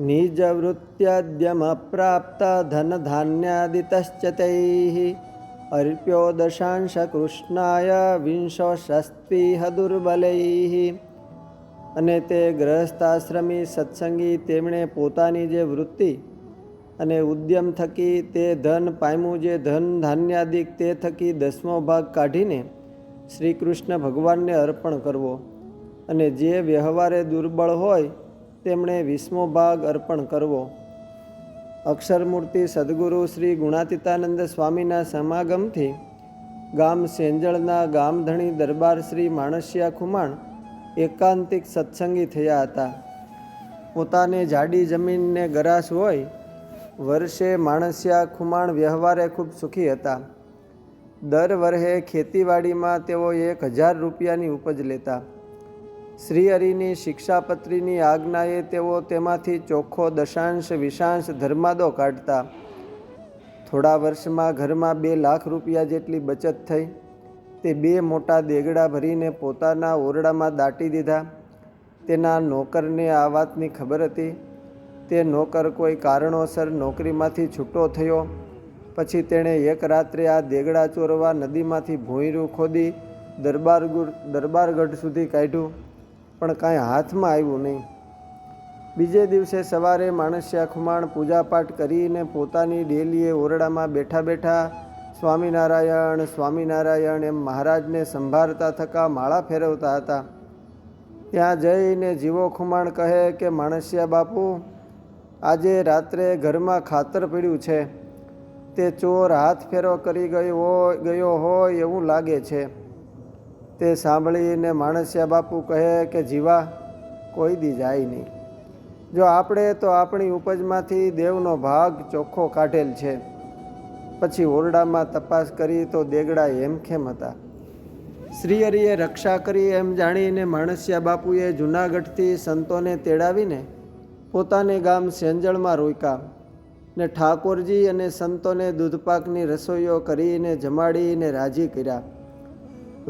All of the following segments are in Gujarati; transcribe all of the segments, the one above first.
નિજવૃત્યદ્યમપ્રાપ્ત तैः અર્પ્યો દશાંશકૃષ્ણાય વિંશો શસ્તિહ દુર્બલૈः અને તે ગ્રહસ્થાશ્રમી સત્સંગી તેમણે પોતાની જે વૃત્તિ અને ઉદ્યમ થકી તે ધન પામ્યું, જે ધન ધાન્યાદિક તે થકી દસમો ભાગ કાઢીને શ્રી કૃષ્ણ ભગવાનને અર્પણ કરવો અને જે વ્યવહારે દુર્બળ હોય તેમણે વીસમો ભાગ અર્પણ કરવો. અક્ષરમૂર્તિ સદગુરુ શ્રી ગુણાતીતાનંદ સ્વામીના સમાગમથી ગામ સેંજળના ગામધણી દરબાર શ્રી માણસિયા ખુમાણ એકાંતિક સત્સંગી થયા હતા. પોતાને જાડી જમીનને ગરાસ હોય, વર્ષે માણસિયા ખુમાણ વ્યવહારે ખૂબ સુખી હતા. દર વર્ષે ખેતીવાડીમાં તેઓ એક હજાર રૂપિયાની ઉપજ લેતા. શ્રી હરિની શિક્ષાપત્રીની આજ્ઞાએ તેઓ તેમાંથી ચોખ્ખો દશાંશ, વિશાંશ ધર્માદો કાઢતા. થોડા વર્ષમાં ઘરમાં બે લાખ રૂપિયા જેટલી બચત થઈ. તે બે મોટા દેગડા ભરીને પોતાના ઓરડામાં દાટી દીધા. તેના નોકરને આ વાતની ખબર હતી. તે નોકર કોઈ કારણોસર નોકરીમાંથી છૂટો થયો. પછી તેણે એક રાત્રે આ દેગડા ચોરવા નદીમાંથી ભૂંયરું ખોદી દરબારગુર દરબારગઢ સુધી કાઢ્યું. પણ કાંઈ હાથમાં આવ્યું નહીં. બીજે દિવસે સવારે માણસ્યા ખુમાણ પૂજાપાઠ કરીને પોતાની ડેલીએ ઓરડામાં બેઠા બેઠા સ્વામિનારાયણ સ્વામિનારાયણ એમ મહારાજને સંભાળતા થકા માળા ફેરવતા હતા. ત્યાં જઈને જીવો ખુમાણ કહે કે, માણસિયા બાપુ, આજે રાત્રે ઘરમાં ખાતર પીડ્યું છે. તે ચોર હાથ ફેરો કરી ગયો ગયો હોય એવું લાગે છે. તે સાંભળીને માણસિયા બાપુ કહે કે, જીવા, કોઈ દી જાય નહીં. જો આપણે, તો આપણી ઉપજમાંથી દેવનો ભાગ ચોખ્ખો કાઢેલ છે. પછી ઓરડામાં તપાસ કરી તો દેગડા હેમખેમ હતા? શ્રીહરિએ રક્ષા કરી એમ જાણીને માણસિયા બાપુએ જૂનાગઢથી સંતોને તેડાવીને પોતાને ગામ સેંજળમાં રોક્યા ને ઠાકોરજી અને સંતોને દૂધપાકની રસોઈઓ કરીને જમાડીને રાજી કર્યા.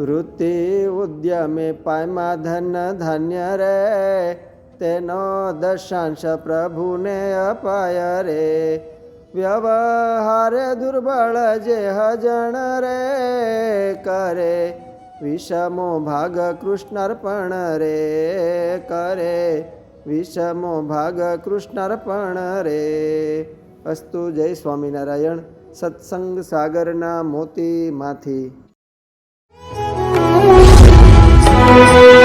વૃત્તિ ઉદ્યમે પાયમાં ધન ધાન્ય રે તેનો દશાંશ પ્રભુને અપાય રે વ્યવહારે દુર્બળ જે હજણ રે કરે, વિષમો ભાગ કૃષ્ણાર્પણ રે કરે. વિષમો ભાગ કૃષ્ણાર્પણ રે અસ્તુ જય સ્વામિનારાયણ. સત્સંગ સાગરના મોતીમાંથી. Thank you.